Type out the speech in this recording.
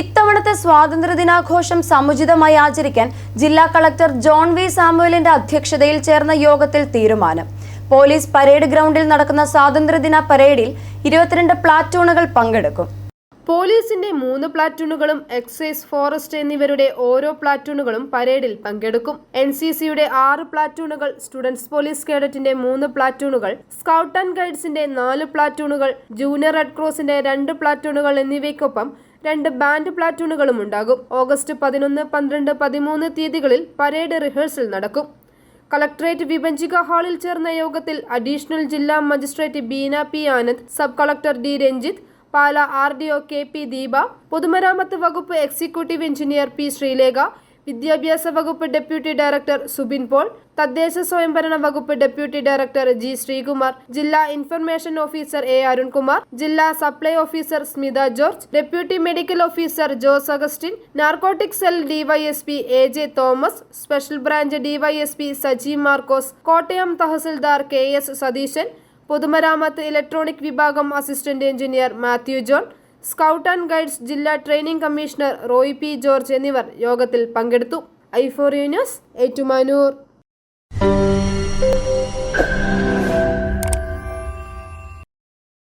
ഇത്തവണത്തെ സ്വാതന്ത്ര്യദിനാഘോഷം സമുചിതമായി ആചരിക്കാൻ ജില്ലാ കളക്ടർ ജോൺ വി സാമുവലിന്റെ അധ്യക്ഷതയിൽ ചേർന്ന യോഗത്തിൽ തീരുമാനം. പോലീസ് പരേഡ് ഗ്രൗണ്ടിൽ നടക്കുന്ന സ്വാതന്ത്ര്യദിന പരേഡിൽ ഇരുപത്തിരണ്ട് പ്ലാറ്റൂണുകൾ പങ്കെടുക്കും. പോലീസിന്റെ മൂന്ന് പ്ലാറ്റൂണുകളും എക്സൈസ് ഫോറസ്റ്റ് എന്നിവരുടെ ഓരോ പ്ലാറ്റൂണുകളും പരേഡിൽ പങ്കെടുക്കും. എൻ സി സിയുടെ ആറ് പ്ലാറ്റൂണുകൾ സ്റ്റുഡൻസ് പോലീസ് കേഡറ്റിന്റെ മൂന്ന് പ്ലാറ്റൂണുകൾ സ്കൗട്ട് ആൻഡ് ഗൈഡ്സിന്റെ നാല് പ്ലാറ്റൂണുകൾ ജൂനിയർ റെഡ് ക്രോസിന്റെ രണ്ട് പ്ലാറ്റൂണുകൾ എന്നിവയ്ക്കൊപ്പം രണ്ട് ബാൻഡ് പ്ലാറ്റൂണുകളും ഉണ്ടാകും. ഓഗസ്റ്റ് പതിനൊന്ന് പന്ത്രണ്ട് പതിമൂന്ന് തീയതികളിൽ പരേഡ് റിഹേഴ്സൽ നടക്കും. കളക്ടറേറ്റ് വിഭജിക ഹാളിൽ ചേർന്ന യോഗത്തിൽ അഡീഷണൽ ജില്ലാ magistrate Beena P Anand sub collector D Ranjith Pala R D O K P Deepa പൊതുമരാമത്ത് വകുപ്പ് എക്സിക്യൂട്ടീവ് എഞ്ചിനീയർ പി ശ്രീലേഖ വിദ്യാഭ്യാസ വകുപ്പ് ഡെപ്യൂട്ടി ഡയറക്ടർ സുബിൻ പോൾ തദ്ദേശ സ്വയംഭരണ വകുപ്പ് ഡെപ്യൂട്ടി ഡയറക്ടർ ജി ശ്രീകുമാർ ജില്ലാ ഇൻഫർമേഷൻ ഓഫീസർ എ അരുൺകുമാർ ജില്ലാ supply officer Smitha George deputy medical officer Jose Augustine narcotic cell DYSP A J Thomas special branch DYSP Saji Markose Kottayam tahsildar K S Satheesan പൊതുമരാമത്ത് electronic വിഭാഗം assistant engineer Mathew John scout and guides ജില്ലാ training commissioner Roy P George എന്നിവർ യോഗത്തിൽ പങ്കെടുത്തു. ഐഫോറിയ news Ettumanoor.